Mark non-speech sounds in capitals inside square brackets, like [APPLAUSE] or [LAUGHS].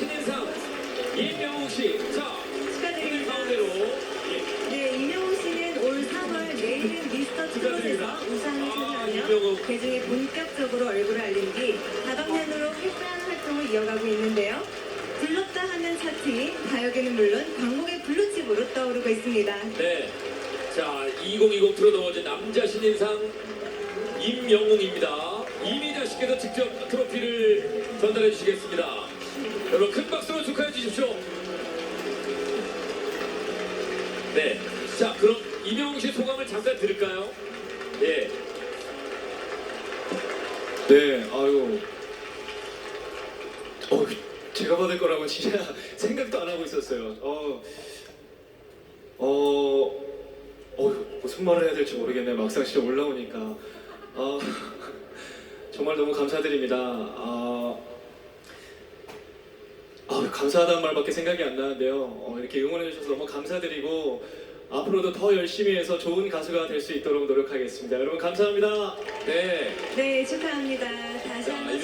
신인상 이명웅 씨. 자, 축하드립니다. 가운데로 예, 네, 이명웅 씨는 올 3월 내일은 미스터 축하드립니다. 트롯에서 우상을 아, 차지하며 이명웅. 개중에 본격적으로 얼굴을 알린 뒤 다방면으로 활발한 활동을 이어가고 있는데요. 불렀다 하는 차트, 가요계는 물론 광목의 블루칩으로 떠오르고 있습니다. 네. 자, 2020 트롯 어워즈 남자 신인상 임영웅입니다. 이미자 씨께서 직접 트로피를 전달해 주시겠습니다. 여러분 큰 박수로 축하해 주십시오. 네. 자, 그럼 임영웅 씨 소감을 잠깐 들을까요? 예. 네, 아유. 어, 제가 받을 거라고 진짜 [LAUGHS] 생각도 안 하고 있었어요. 어, 어, 어, 무슨 말을 해야 될지 모르겠네요. 막상 진짜 올라오니까. 아, [LAUGHS] 정말 너무 감사드립니다. 아, 아, 감사하다는 말밖에 생각이 안 나는데요. 어, 이렇게 응원해 주셔서 너무 감사드리고 앞으로도 더 열심히 해서 좋은 가수가 될 수 있도록 노력하겠습니다. 여러분 감사합니다. 네. 네, 축하합니다. 다시 자, 한번